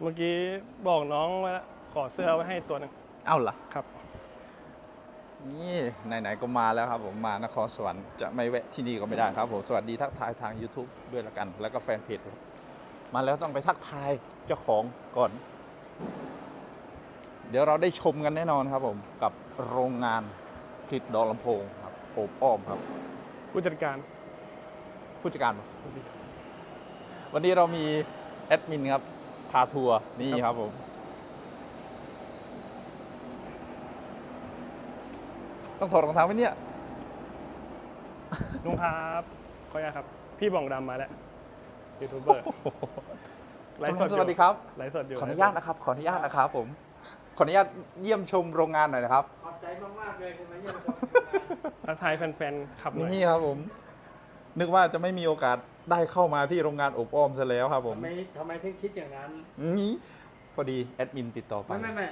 เมื่อกี้บอกน้องว่าขอเสื้อไว้ให้ตัวหนึงเอ้าล่ะครับ นี่ไหนๆก็มาแล้วครับ ผมมานครสวรรค์จะไม่แวะที่นี่ก็ไม่ได้ครับผมสวัสดีทักทายทาง YouTube ด้วยละกัน แล้วก็แฟนเพจครับมาแล้วต้องไปทักทายเจ้าของก่อน เดี๋ยวเราได้ชมกันแน่นอนครับ ผมกับโรงงานผลิตดอกลำโพงครับโอบอ้อมครับ ผู้จัดการผู้จัดการปะวันนี้เรามีแอดมินครับ พาทัวร์นี่ครับผม ต้องถอดรองเท้าไหมเนี่ย ลุงครับขออนุญาตครับ พี่บองดำมาแล้วยูทูบเบอร์ไลฟ์สดอยู่สวัสดีครับ ไลฟ์สดอยู่ขออนุญาตนะครับ ขออนุญาตนะครับผม ขออนุญาตเยี่ยมชมโรงงานหน่อยนะครับ ขอบใจมาก ๆ เลยที่มาเยี่ยมชมทักทายแฟนๆขับหน่อยนี่ครับผม นึกว่าจะไม่มีโอกาสได้เข้ามาที่โรงงานอบอ้อมซะแล้วครับผมทำไมทำไมถึงคิดอย่างนั้นนี่พอดีแอดมินติดต่อไป ไม่ไม่ไม่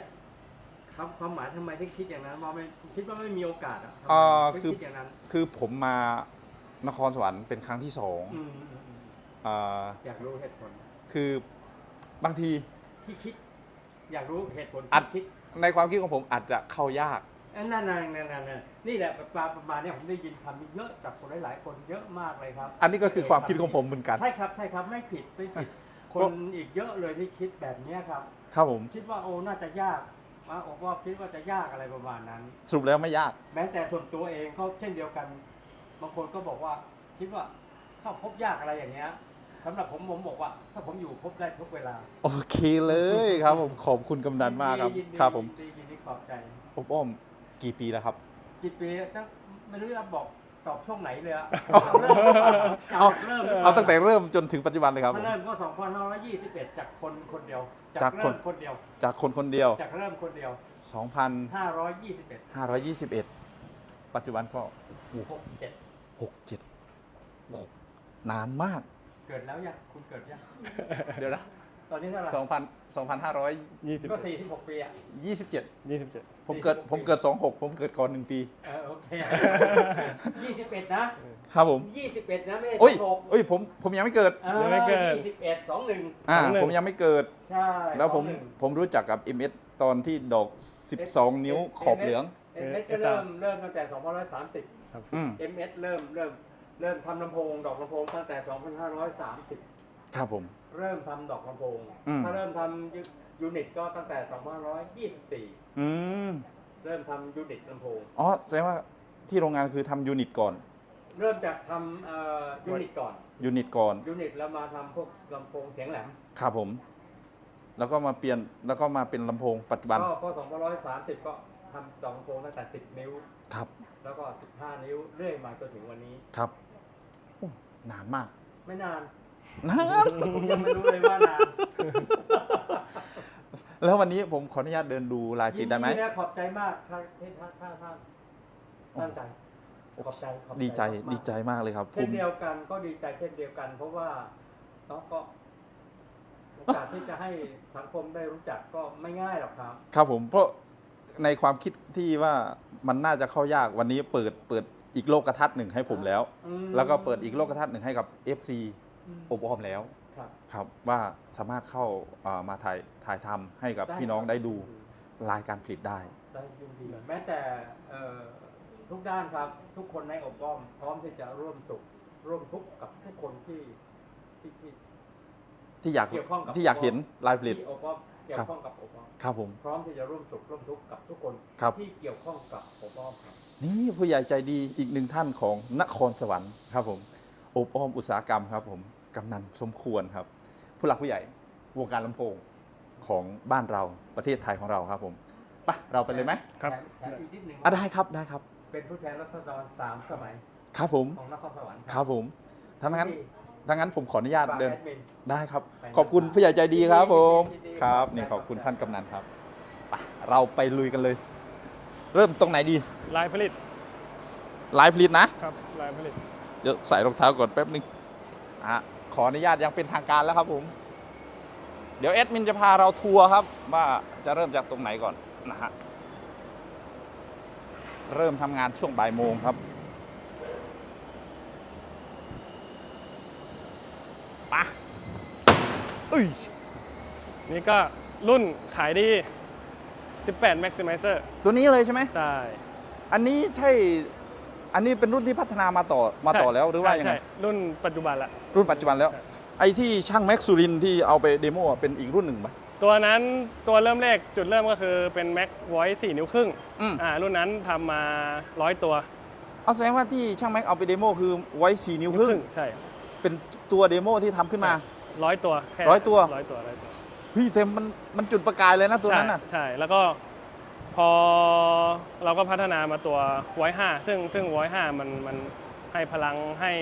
คำความหมายทำไมถึงคิดอย่างนั้นมองไม่คิดว่าไม่มีโอกาสอะทำไมอ่าถึงคือ คิดอย่างนั้นคือผมมานครสวรรค์เป็นครั้งที่สองอืมอืมอืมอ่าอยากรู้เหตุผล คือบางที ที่คิด อยากรู้เหตุผลอัด ที่คิด ในความคิดของผมอาจจะเข้ายากเอ้ย นั่นนั่นนั่นนั่นนั่นนี่แหละประมาณประมาณเนี้ยผมได้ยินคำนี้เยอะจากคนหลายๆคนเยอะมากเลยครับ อันนี้ก็คือความคิดของผมเหมือนกัน ใช่ครับใช่ครับไม่ผิดไม่ผิดคนอีกเยอะเลยที่คิดแบบเนี้ยครับ ครับผมคิดว่าโอ้น่าจะยากว่าโอ้ว่าคิดว่าจะยากอะไรประมาณนั้น สรุปแล้วไม่ยาก แม้แต่ส่วนตัวเองก็เช่นเดียวกันบางคนก็บอกว่าคิดว่าเข้าพบยากอะไรอย่างเงี้ยสำหรับผมผมบอกว่า ถ้าผมอยู่พบได้ทุกเวลา โอเคเลยครับผมขอบคุณกำนันมากครับยินดีครับผมยินดียินดีขอบใจอบอ้อม กี่ปีแล้วครับ กี่ปีตั้งไม่รู้จะบอกตอบช่วงไหนเลยอะเอาเริ่มเอาตั้งแต่เริ่มจนถึงปัจจุบันเลยครับผถ้ามเริ่มก็2521 จากคนคนเดียว จากคนเริ่มคนเดียว จากคนคนเดียว จากเริ่มคนเดียว 2,521 521 ปัจจุบันก็67 6 7โอ้โหนานมาก เกิดแล้วยังคุณเกิดยัง เดี๋ยวนะ ตอนนี้เท่าไหร่2,000ยี่สิบก็46ปีอะ2,527ยี่สิบเจ็ดผมเกิดผมเกิด26ผมเกิดก่อนหนึ่งปีเออโอเคยี่สิบเอ็ดนะครับผมยี่สิบเอ็ดนะไม่ใช่โอ้ยหกโอ้ยผมผมยังไม่เกิดยี่สิบเอ็ดสองหนึ่งอ่าผมยังไม่เกิดใช่แล้วผมสองหนึ่งผมรู้จักกับ MS ตอนที่ดอก12นิ้วขอบเหลืองเอ็มเอสก็เริ่มเริ่มตั้งแต่สองพันร้อยสามสิบครับอืมเอ็มเอสเริ่มเริ่มเริ่มทำลำโพงดอกลำโพงตั้งแต่สองพันห้าร้อยสามสิบ ครับผม เริ่มทำดอกลำโพง อืม ถ้าเริ่มทำยูยูนิตก็ตั้งแต่สองพันร้อยยี่สิบสี่อืมเริ่มทำยูนิตลำโพง อ๋อแสดงว่าที่โรงงานคือทำยูนิตก่อนเริ่มจากทำเอ่อยูนิตก่อน ยูนิตก่อนยูนิตแล้วมาทำพวกลำโพงเสียงแหลม ครับผม แล้วก็มาเปลี่ยนแล้วก็มาเป็นลำโพงปัจจุบันก็ก็สองพันร้อยสามสิบก็ทำดอกลำโพงตั้งแต่สิบนิ้ว ครับแล้วก็ 15 นิ้วเรื่อยมาจนถึงวันนี้ ครับโอ้นานมาก ไม่นาน นานผมยังไม่รู้เลยว่านานแล้ววันนี้ผมขออนุญาตเดินดูลายผลิตได้ไหม ยินนะขอบใจมากท่านที่ท่านท่านท่านตั้งใจขอบใจขอบดีใจมากๆดีใจมากเลยครับเช่นมเดียวกันก็ดีใจเช่นเดียวกัน เพราะว่าเนาะก็โอกาสที่จะให้สังคมได้รู้จักก็ไม่ง่ายหรอกครับ ครับผมเพราะในความคิดที่ว่ามันน่าจะเข้ายากวันนี้เปิดเปิดอีกโลกทัศน์หนึ่งให้ผมแล้ว อืม แล้วก็เปิดอีกโลกทัศน์หนึ่งให้กับ FC อืมอบอ้อมแล้วครับ ครับว่าสามารถเข้าเอ่อมาถ่ายถ่ายทำให้กับพี่น้องได้ดูรายการผลิตได้ ได้ยินดีแม้แต่เอ่อทุกด้านครับ ทุกคนในอบอ้อม พร้อมที่จะร่วมสุข ร่วมทุกข์กับทุกคนที่ที่ที่ ที่อยากเกี่ยวข้องกับ ที่อยากเห็นลายผลิต ที่อบอ้อมเกี่ยวข้องกับอบอ้อมครับผม พร้อมที่จะร่วมสุขร่วมทุกข์กับทุกคนครับ ที่เกี่ยวข้องกับอบอ้อมครับ นี่ผู้ใหญ่ใจดีอีกหนึ่งท่านของนครสวรรค์ครับผม อบอ้อมอุตสาหกรรมครับผมกำนันสมควรครับ ผู้หลักผู้ใหญ่วงการลำโพงของบ้านเราประเทศไทยของเราครับผมไปะเราไปเลยไหมครับแถมแถมอีกนิดหนึ่งอะได้ครับได้ครับ เป็นผู้แทนรัษฎรสามสมัยครับผมของนครสวรรค์ครับผมทั้งนั้นที่ทั้งนั้นผมขออนุญาตฝากเดินแอดมิน ได้ครับไปขอบคุณผู้ใหญ่ใจดีครับผมยินดีๆครับครับนี่ขอบคุณท่านกำนันครับไปเราไปลุยกันเลย เริ่มตรงไหนดีลายผลิตลายผลิตนะครับลายผลิต เดี๋ยวใส่รองเท้าก่อนแป๊บนึงอะขออนุญาตยังเป็นทางการแล้วครับผม เดี๋ยวแอดมินจะพาเราทัวร์ครับ ว่าจะเริ่มจากตรงไหนก่อนนะฮะเริ่มทำงานช่วงบ่ายโมงครับปะเอ้ยนี่ก็รุ่นขายดี 18 Maximizer ตัวนี้เลยใช่ไหมใช่ อันนี้ใช่ อันนี้เป็นรุ่นที่พัฒนามาต่อมาต่อแล้วหรือว่าใช่ยังไงใช่รุ่นปัจจุบันละ รุ่นปัจจุบันแล้ว ใช่ ไอ้ที่ช่างแม็กซูรินที่เอาไปเดโมอะเป็นอีกรุ่นหนึ่งไหม ตัวนั้นตัวเริ่มแรกจุดเริ่มก็คือเป็น Max Voice 4 นิ้วครึ่งอืม อ่ารุ่นนั้นทำมาร้อยตัวเอาแสดงว่าที่ช่างแม็กเอาไปเดโมคือไว้4นิ้วครึ่ง ใช่ เป็นตัวเดโมที่ทำขึ้นมา ร้อยตัวแค่ร้อยตัว ร้อยตัวร้อยตัวพี่เต็มมันมันจุดประกายเลยนะตัวนั้นน่ะ ใช่ใช่แล้วก็ พอเราก็พัฒนามาตัวไว้ห้าซึ่งซึ่งไว้ห้ามันมันให้พลังให้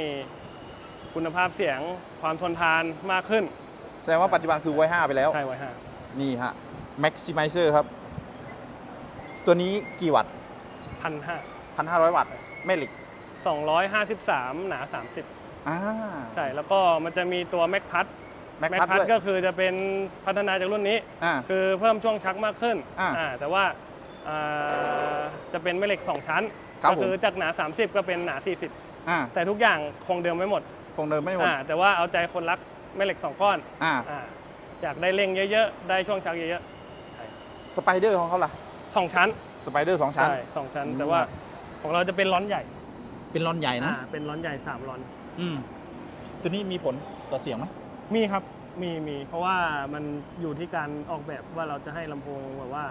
คุณภาพเสียงความทนทานมากขึ้น แสดงว่าปัจจุบันคือไว้5ไปแล้ว ใช่ไว้ห้านี่ฮะ Maximizer ครับ ตัวนี้กี่วัตต์พันห้า1,500วัตต์แม่เหล็กสองร้อยห้าสิบสามหนาสามสิบอ่าใช่แล้วก็มันจะมีตัวแม็กพัดแม็กแม็กพัดพัดด้วยก็คือจะเป็นพัฒนาจากรุ่นนี้อ่าคือเพิ่มช่วงชักมากขึ้นอ่าอ่าแต่ว่าอ่า จะเป็นแม่เหล็ก 2 ชั้น ครับก็คือผม จากหนา 30 ก็เป็นหนาอ่า40แต่ทุกอย่างคงเดิมไม่หมดคงเดิมไม่หมดอ่าแต่ว่าเอาใจคนรักแม่เหล็ก 2 ก้อนอ่าอ่าอยากได้เร่งเยอะๆ ได้ช่วงชักเยอะสไปเดอร์ของเขาล่ะๆสองชั้นสไปเดอร์สองชั้น ใช่สองชั้น อืม แต่ว่าของเราจะเป็นร้อนใหญ่เป็นรอนใหญ่นะ อ่าเป็นร้อนใหญ่3ร้อน อืมตัวนี้มีผลต่อเสียงไหม มีครับ มีมี เพราะว่ามันอยู่ที่การออกแบบว่าเราจะให้ลำโพงแบบว่า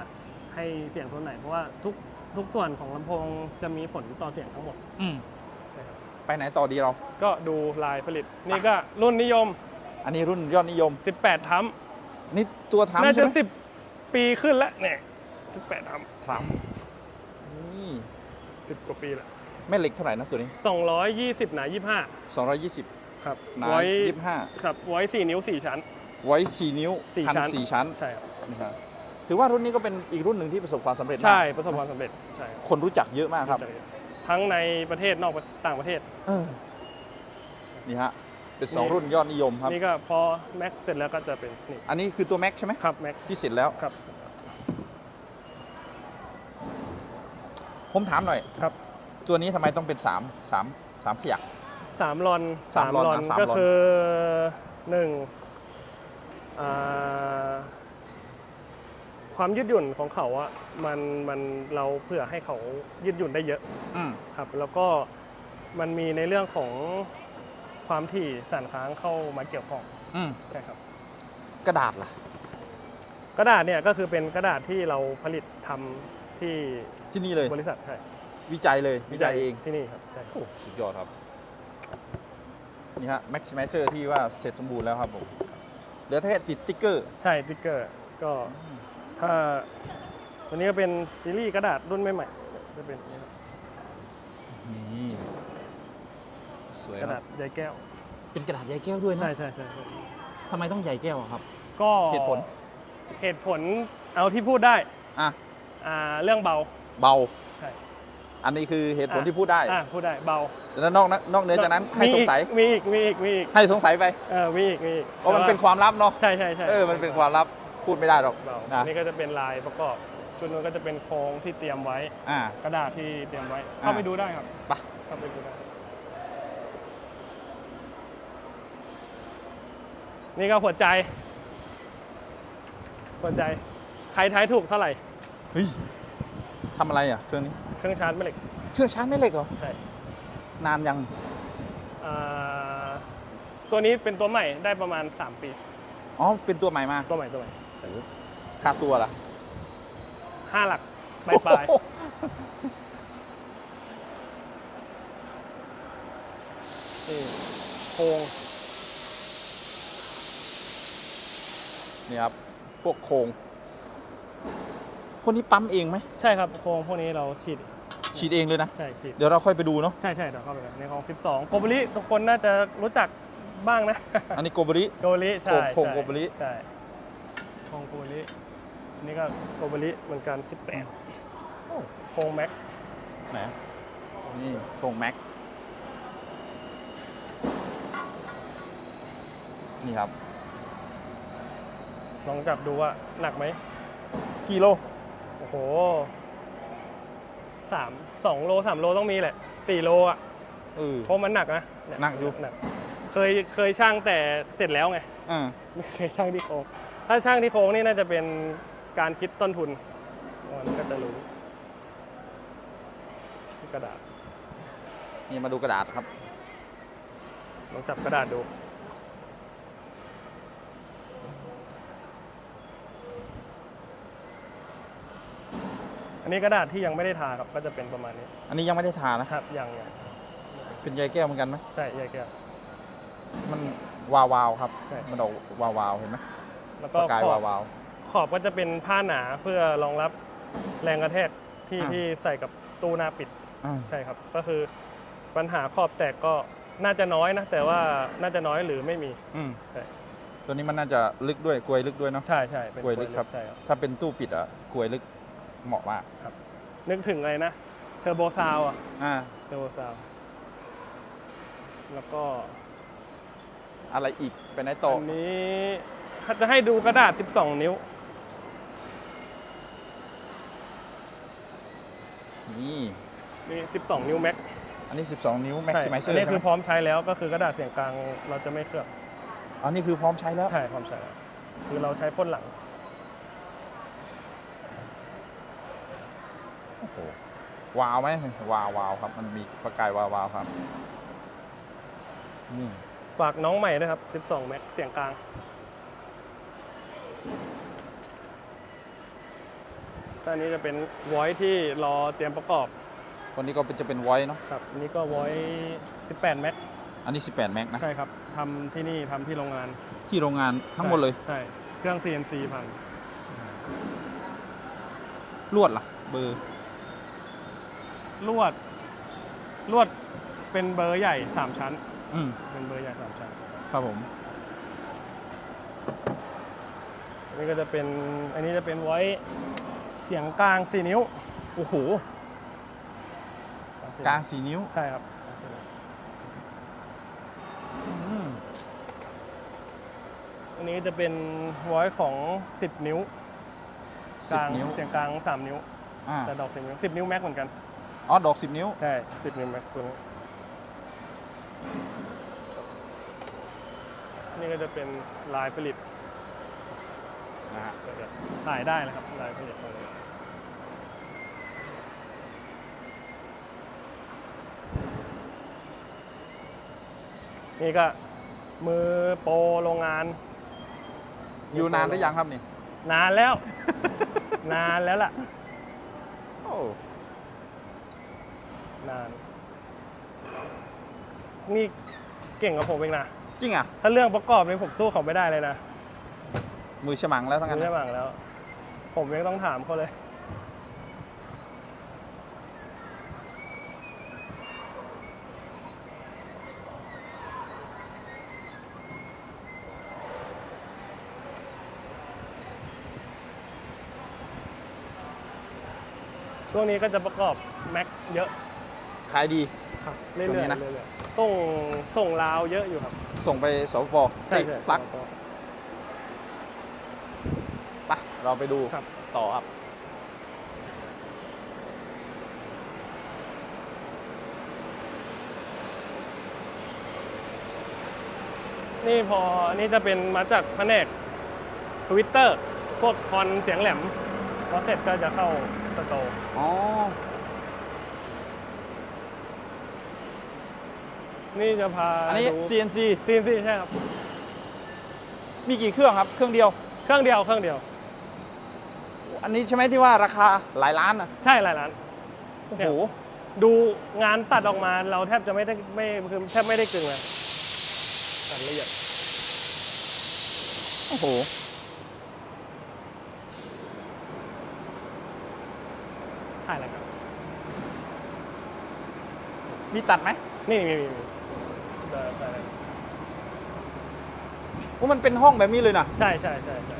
ให้เสียงโทนไหน เพราะว่าทุกทุกส่วนของลำโพงจะมีผลต่อเสียงทั้งหมดอืมใช่ครับไปไหนต่อดีเรา ก็ดูลายผลิต นี่ก็รุ่นนิยม อันนี้รุ่นยอดนิยม 18ทัมป์นี่ตัวทำน่าใช่จะไหม10 ปีขึ้นแล้วเนี่ย18ทัมป์ทำนี่10 กว่าปีแล้วแม่เหล็กเท่าไหร่นะตัวนี้ 220หนา220 25ครับหนาไว้25 ครับไว้4นิ้ว 4 ชั้น ไว้ 4 นิ้ว4พันชั้น สี่ชั้นใช่ครับนี่ครับ ถือว่ารุ่นนี้ก็เป็นอีกรุ่นหนึ่งที่ประสบความสำเร็จมากใช่ประสบความสำเร็จใช่ครับคนรู้จักเยอะมากครับ ทั้งในประเทศนอกต่างประเทศ เออนี่ฮะ เป็นสองรุ่นยอดนิยมครับ นี่ก็พอแม็กเสร็จแล้วก็จะเป็นนี่อันนี้คือตัวแม็กใช่ไหมครับแม็กที่เสร็จแล้ว ครับผมถามหน่อย ครับตัวนี้ทำไมต้องเป็น 3 3 3ขยัก สามลอนสามลอนนะสามลอน ก็คือหนึ่งอ่า ความยืดหยุ่นของเขาอะมันมันเราเผื่อให้เขายืดหยุ่นได้เยอะอืมครับ แล้วก็มันมีในเรื่องของความถี่สั่นค้างเข้ามาเกี่ยวข้องอืมใช่ครับ กระดาษล่ะ กระดาษเนี่ยก็คือเป็นกระดาษที่เราผลิตทำที่ที่นี่เลยบริษัทใช่วิจัยเลยวิจัยเองที่นี่ครับใช่โอ้สุดยอดครับ นี่ฮะ Maximizer ที่ว่าเสร็จสมบูรณ์แล้วครับผมเหลือแค่ติดติ๊กเกอร์ ใช่ติ๊กเกอร์ก็ ถ้าตัวนี้ก็เป็นซีรีส์กระดาษรุ่นใหม่ๆจะเป็นอย่างนี้ครับนี่สวยกระคดารัษบใยแก้ว เป็นกระดาษใยแก้วด้วยนะใช่ใช่ใช่ใช่ทำไมต้องใยแก้วอะครับ ก็เหตุผล เหตุผลเอาที่พูดได้อะอ่าเรื่องเบาเบา ใช่อันนี้คือเหตุผลอะที่พูดได้อ่าพูดได้เบาแล้วนอกนั้นนอกเหนือจากนั้นให้สงสัยมีอีกมีอีกมีอีกให้สงสัยไปเออมีอีกมีอีกเพราะมันเป็นความลับเนาะใช่ใช่ใช่เออมันเป็นความลับ พูดไม่ได้หรอกเบานะอันนี่ก็จะเป็นลายประกอบชุดนู้นก็จะเป็นโครงที่เตรียมไว้ อ่ากระดาษที่เตรียมไว้ เข้าอ่าไปดูได้ครับไปเข้าไปดูได้ นี่ก็หัวใจ หัวใจ ใครทายถูกเท่าไหร่ เฮ้ยทำอะไรอะเครื่องนี้ เครื่องชาร์จแม่เหล็ก เครื่องชาร์จไม่เหล็กเหรอ ใช่ นานยังอ่าตัวนี้เป็นตัวใหม่ได้ประมาณ 3 ปี อ๋อ เป็นตัวใหม่มา ตัวใหม่ตัวใหม่ ค่าตัวล่ะห้าหลักปลายปลายโอ้โหๆนี่โครงนี่ครับ พวกโครงพวกนี้ปั๊มเองไหม ใช่ครับ โครงพวกนี้เราฉีด ฉีดเองเลยนะ ใช่ฉีด เดี๋ยวเราค่อยไปดูเนาะ ใช่ใช่เดี๋ยวเข้าไปเลยในของ 12 โกบริทุกคนน่าจะรู้จักบ้างนะ อันนี้โกบริโกบริใช่โครงใช่โกบริใช่ โครงโกบริอันนี่ก็โกบริเหมือนกัน 18โครงแม็กไหนนี่โครงแม็กนี่ครับ ลองจับดูว่าหนักไหมกิโล โอ้โหสามสองโลสามโลต้องมีแหละสี่โลอะเออเพราะมันหนักนะเหนักอยู่ หนัก เคยเคยช่างแต่เสร็จแล้วไงอ่าไม่เคยช่างที่โครง ถ้าช่างที่โค้งนี่น่าจะเป็นการคิดต้นทุนมันก็จะรู้กระดาษนี่มาดูกระดาษครับลองจับกระดาษดูอันนี้กระดาษที่ยังไม่ได้ทาครับก็จะเป็นประมาณนี้ อันนี้ยังไม่ได้ทานะครับ ยังยังเป็นใยแก้วเหมือนกันไหมใช่ใยแก้ว มันวาวาวๆครับใช่มันออกวาวาวๆเห็นไหม แล้วปก็ระกายขอวาบวาวขอบก็จะเป็นผ้าหนาเพื่อรองรับแรงกระแทกที่อ่า ที่ใส่กับตู้หน้าปิดๆอ่าใช่ครับ ก็คือปัญหาขอบแตกก็น่าจะน้อยนะ แต่ว่าน่าจะน้อยหรือไม่มี อืมใช่ ตัวนี้มันน่าจะลึกด้วยกลวยลึกด้วยเนาะ ใช่ใช่เป็นกลวยลึกครับ ใช่ครับ ถ้าเป็นตู้ปิดอะกลวยลึกเหมาะมากนึกถึงอะไรนะเทอร์โบซาวอะอ่าเทอร์โบซาวแล้วก็อะไรอีกเป็นไหนต่ออันนี้ ถ้าจะให้ดูกระดาษ 12 นิ้ว นี่ นี่ 12 นิ้วแม็กอันนี้ 12 นิ้ว Max ใช่ m i z e อั r นนี้ใช่คืไหอมพร้อมใช้แล้วก็คือกระดาษเสียงกลางเราจะไม่เคลือบ อันนี้คือพร้อมใช้แล้ว ใช่พร้อมใช้แล้วคือเราใช้พ่นหลัง โอ้โห วาวไหมวาววาวครับ มันมีประกายวาววาวครับ นี่ ฝากน้องใหม่ด้วยครับ 12 แม็กเสียงกลาง ก็อันนี้จะเป็นไวที่รอเตรียมประกอบคนนี้ก็เป็นจะเป็นไวท์เนาะ ครับอันนี้ก็ไว18แม็กอันนี้ 18 แม็กนะ ใช่ครับทำที่นี่ทำที่โรงงานที่โรงงานทั้งหมดเลยใช่เครื่อง CNC พันลวดล่ะ เบอร์ ลวดลวดเป็นเบอร์ใหญ่ 3 ชั้น อืม เป็นเบอร์ใหญ่3ชั้นครับผม อันนี้ก็จะเป็นอันนี้จะเป็นไว้เสียงกลาง 4 นิ้ว โอ้โห กลาง4นิ้ว ใช่ครับอืมอันนี้จะเป็นไว้ของ 10 นิ้วกลาง10 นิ้ว เสียงกลาง 3 นิ้ว อ่าแต่ดอก10นิ้ว10 นิ้วแม็กเหมือนกัน อ๋อ ดอก10นิ้ว ใช่ 10 นิ้วแม็กตัวนี้นี่ก็จะเป็นลายผลิตนะฮะก็จะถ่ายได้นะครับลายผลิตตรงนี้ นี่ก็มือโปรโรงงาน อยู่นานหรือยังครับนี่ นานแล้ว นานแล้วล่ะ โอ้นาน นี่เก่งกับผมเองนะ จริงอะ ถ้าเรื่องประกอบนี่ผมสู้เขาไม่ได้เลยนะ มือฉมังแล้วทั้งไม่นั้นได้นะหวังแล้ว ผมยังต้องถามเขาเลย ช่วงนี้ก็จะประกอบแม็กเยอะขายดี ครับช่เรื่อวงนี้ยๆนะ เรื่อยๆส่งส่งลาวเยอะอยู่ครับส่งไปสปปใช่ที่ใช่ปลักครับไปเราไปดูครับ ต่อครับ นี่พออันนี้จะเป็นมาจากแผนกทวิตเตอร์พวกคอนเสียงแหลมพอเสร็จก็จะเข้า สโตร์อ๋อ นี่จะพาอันนี้ ดู CNC ซีนซีใช่ครับ มีกี่เครื่องครับ เครื่องเดียว เครื่องเดียวเครื่องเดียว อันนี้ใช่ไหมที่ว่าราคาหลายล้านนะใช่หลายล้าน โอ้เนี่โหยดูงานตัดออกมาเราแทบจะไม่ได้ไม่คือแทบไม่ได้กึ่งเลยตัดละเอียด โอ้โห ถ่ายอะไรครับ มีตัดไหมนี่มีมีมีว่ามันเป็นห้องแบบนี้เลยนะใช่ใช่ใช่ใช่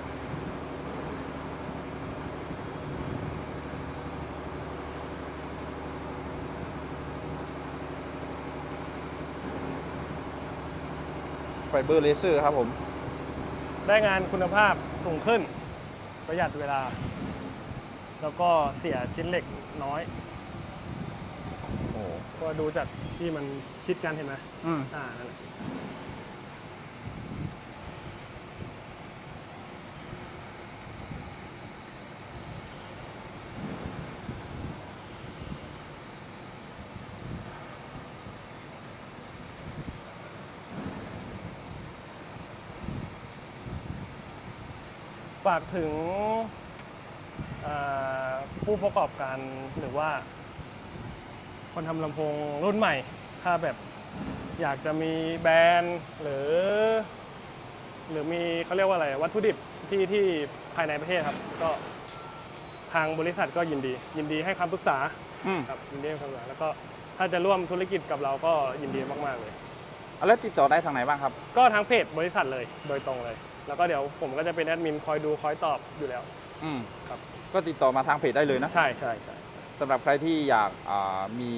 ไฟเบอร์เลเซอร์ครับผม ได้งานคุณภาพสูงขึ้น ประหยัดเวลา แล้วก็เสียชิ้นเหล็กน้อย ก็ดูจากที่มันชิดกันเห็นไหมมอ่านั่นแหละฝากถึงผู้ประกอบการหรือว่า คนทำลำโพงรุ่นใหม่ ถ้าแบบอยากจะมีแบรนด์หรือ หรือมีเขาเรียกว่าอะไรวัตถุดิบที่ที่ภายในประเทศครับ ก็ทางบริษัทก็ยินดี ยินดีให้คำปรึกษาอืมครับยินดีให้คำปรึกษาแล้วก็ถ้าจะร่วมธุรกิจกับเราก็ยินดีมากๆเลย แล้วติดต่อได้ทางไหนบ้างครับ ก็ทางเพจบริษัทเลยโดยตรงเลย แล้วก็เดี๋ยวผมก็จะเป็นแอดมินคอยดูคอยตอบอยู่แล้ว อืมครับ ก็ติดต่อมาทางเพจได้เลยนะ ใช่ใช่ใช่ สำหรับใครที่อยากอ่ามี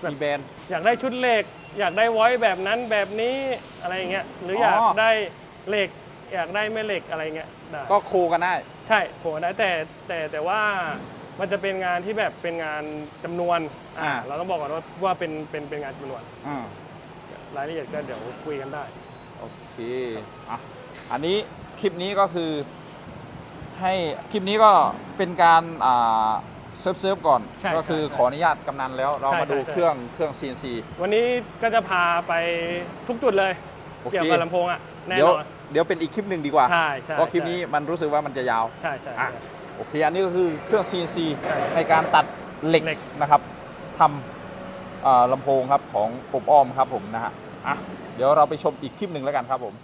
แบบมีแบรนด์ อยากได้ชุดเหล็ก อยากได้ไว้แบบนั้นแบบนี้อะไรอย่างเงี้ยหรืออยากอ๋อได้เหล็ก อยากได้แม่เหล็กอะไรเงี้ยได้ก็โคกันได้ ใช่ผมได้แต่แต่แต่ว่ามันจะเป็นงานที่แบบเป็นงานจำนวนอ่าอ่าเราต้องบอกก่อนว่าว่าเป็นเป็นเป็นงานจำนวนอืมรายละเอียดก็เดี๋ยวคุยกันได้โอเคอะอันนี้คลิปนี้ก็คือให้คลิปนี้ก็เป็นการอ่า เซิร์ฟเซิร์ฟก่อน ใช่ก็คือใช่ ขออนุญาตกำนันแล้ว เราใช่มาดูใช่ใช่เครื่องเครื่อง CNC วันนี้ก็จะพาไปทุกจุดเลย โอเคเกี่ยวกับลำโพงอะแน่เดี๋ยวนอนเดี๋ยวเป็นอีกคลิปหนึ่งดีกว่า ใช่ใช่เพราะคลิปนี้มันรู้สึกว่ามันจะยาว ใช่ใช่อะ ใช่ โอเค อันนี้ก็คือเครื่อง CNC ใช่ในการตัดเหล็กเหล็ก นะครับทำอ่าลำโพงครับของอบอ้อมครับผมนะฮะ อะ เดี๋ยวเราไปชมอีกคลิปหนึ่งแล้วกันครับผม